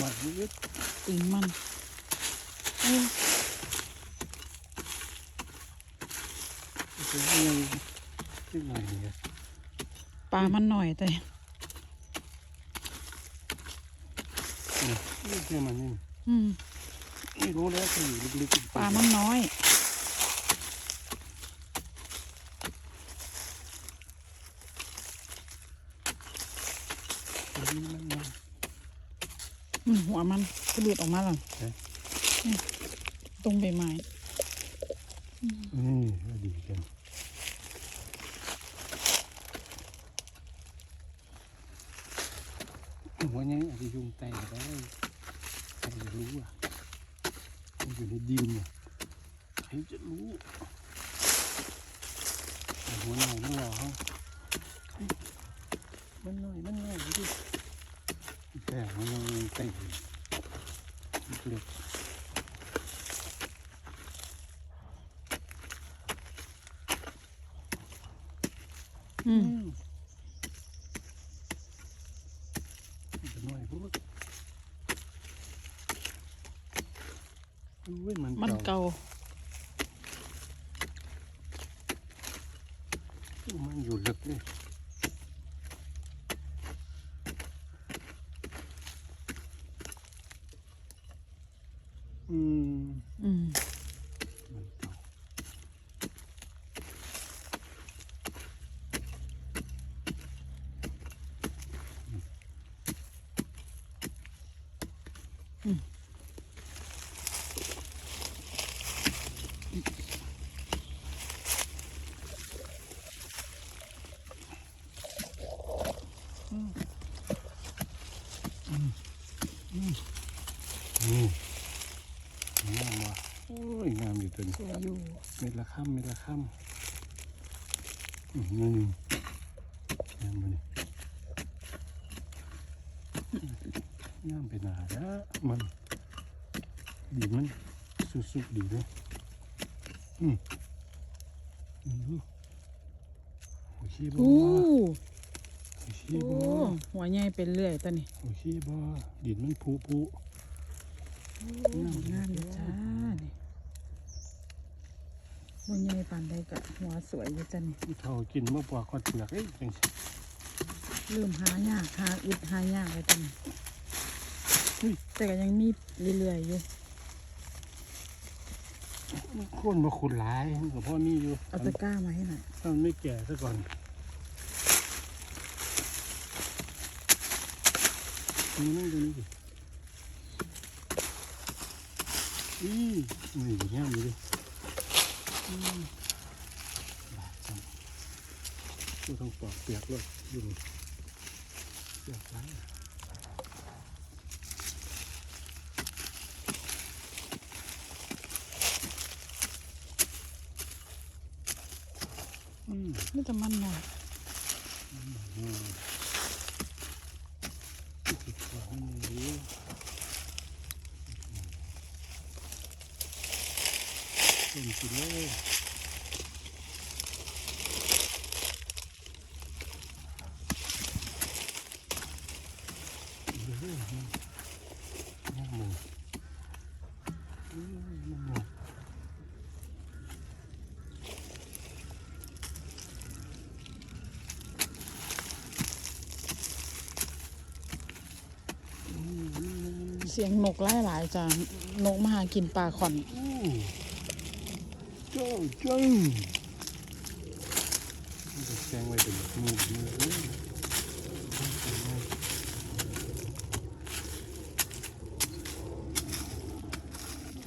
บาดนิดตีนมันเออเป็นยังนิดหน่อยเนี่ยปลามันหน่อยแต่นี่แค่มันนี่อืมไม่รู้แล้วคืออยู่ลึกๆปลามันน้อยมันมันอืม หัวมันกระดูดออกมาแล้วเอ๊ะอืมตรงใบไม้นี่ก็ดีกันหัวนี้อาจจะยุงแตกได้ใครจะรู้อะมันอยู่ในดินอะใครจะรู้แต่หัวหน่อยมันหล่อเขามันหน่อยมันหน่อยดิแต่ มันยังแตกอยู่ เล็กอืๆม ตัวนี้สวยอยู่เม็ดละค่ำเม็ดละค่ำอืมนี่นี่งามมานี่งามไปหนาแล้วมันดีมันสุดๆดีเลยอืมอืมโอ้ชีบออู้โอ้ชีโอ้บอหัวใหญ่เป็นเรื่อยตัวนี้โอ้ชีบอดินมันผุผุงามงามอยู่จ้านี่ หัวใหญ่ปานใดกะหัวสวยอยู่จ้ะนี่ที่เขากินเมื่อปอกก่อนเปลือกเอ้ยจังสิลืมหายากหาอึดหายากเลยจ้ะนี่แต่ก็ยังมีเรื่อยๆอยู่คนมาขุดหลายกับพ่อมีอยู่เอาตะกร้ามาให้หน่อยถ้ามันไม่แก่ซะก่อนนี่นั่งดูนี่ดิอืมนี่ย่ามเลย อืมบางก็ต้องปอกเปลือกด้วยดูนี่เปลือกหลาอืมนี่จะมันหน่อย อืมติดของนี่ต้ม กินเลยเฮ้ยน้ำมันอืมน้ำมันเสียงนกไล่หลายๆจ้ะนกมาหากินปลาขอนอู้ เจ้าจังมันจะแซงไว้เป็นหมูเยอะเลย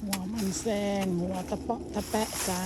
หัวมันแซงหัวตะเปาะตะแปะจ้า